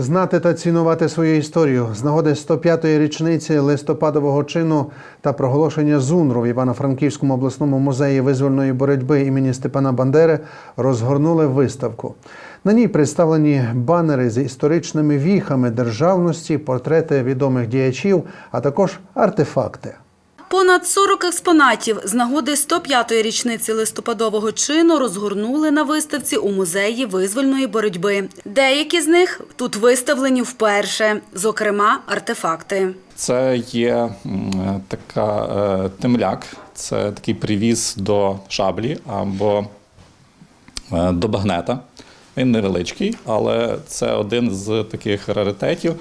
Знати та цінувати свою історію з нагоди 105-ї річниці листопадового чину та проголошення ЗУНРу в Івано-Франківському обласному музеї визвольної боротьби імені Степана Бандери розгорнули виставку. На ній представлені банери з історичними віхами державності, портрети відомих діячів, а також артефакти. Понад 40 експонатів з нагоди 105-ї річниці листопадового чину розгорнули на виставці у музеї визвольної боротьби. Деякі з них тут виставлені вперше, зокрема артефакти. Це є така е, темляк, це такий привіз до шаблі або е, до багнета. Він невеличкий, але це один з таких раритетів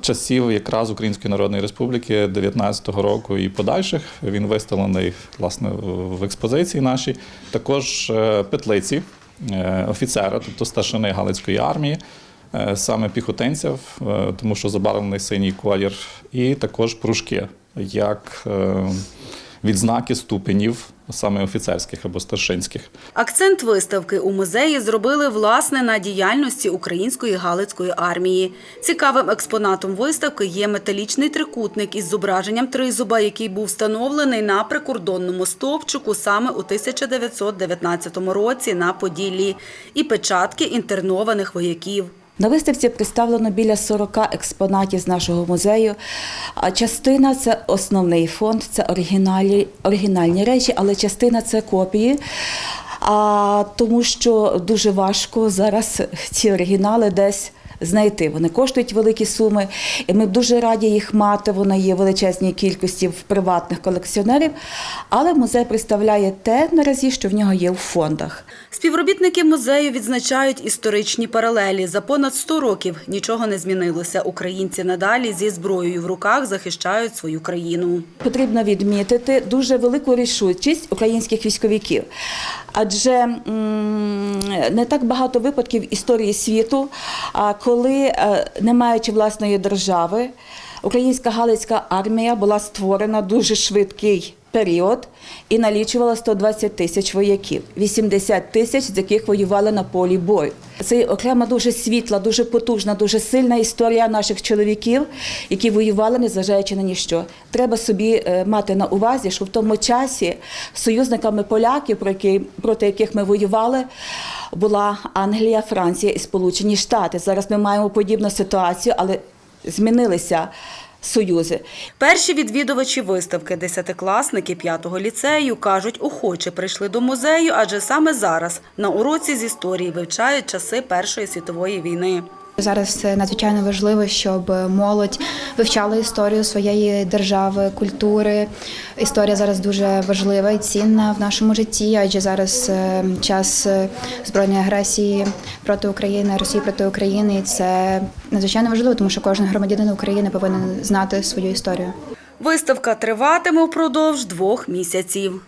часів якраз Української Народної Республіки 19-го року і подальших. Він виставлений власне в експозиції нашій. Також е, петлиці е, офіцера, тобто старшини Галицької армії. Е, саме піхотинців, е, тому що забарвлений синій колір, і також пружки, як е, відзнаки ступенів, саме офіцерських або старшинських. Акцент виставки у музеї зробили власне на діяльності української галицької армії. Цікавим експонатом виставки є металічний трикутник із зображенням тризуба, який був встановлений на прикордонному стовпчику саме у 1919 році на Поділлі, і печатки інтернованих вояків. На виставці представлено біля 40 експонатів з нашого музею. А частина це основний фонд, це оригіналі, оригінальні речі, але частина це копії. А, тому що дуже важко зараз ці оригінали десь знайти. Вони коштують великі суми, і ми дуже раді їх мати. Вони є в величезній кількості в приватних колекціонерів. Але музей представляє те наразі, що в нього є в фондах. Співробітники музею відзначають історичні паралелі. За понад 100 років нічого не змінилося. Українці надалі зі зброєю в руках захищають свою країну. Потрібно відмітити дуже велику рішучість українських військовиків. Адже не так багато випадків історії світу, коли, е, не маючи власної держави, українська Галицька армія була створена дуже швидкий період і налічувала 120 тисяч вояків, 80 тисяч з яких воювали на полі бою. Це окрема дуже світла, дуже потужна, дуже сильна історія наших чоловіків, які воювали, незважаючи на ніщо. Треба собі е, мати на увазі, що в тому часі союзниками поляків, про проти яких ми воювали, була Англія, Франція і Сполучені Штати. Зараз ми маємо подібну ситуацію, але змінилися союзи. Перші відвідувачі виставки, десятикласники п'ятого ліцею, кажуть, охоче прийшли до музею, адже саме зараз на уроці з історії вивчають часи Першої світової війни. Зараз надзвичайно важливо, щоб молодь вивчала історію своєї держави, культури. Історія зараз дуже важлива і цінна в нашому житті, адже зараз е, час е, збройної агресії проти України, Росії проти України. І це надзвичайно важливо, тому що кожен громадянин України повинен знати свою історію. Виставка триватиме впродовж двох місяців.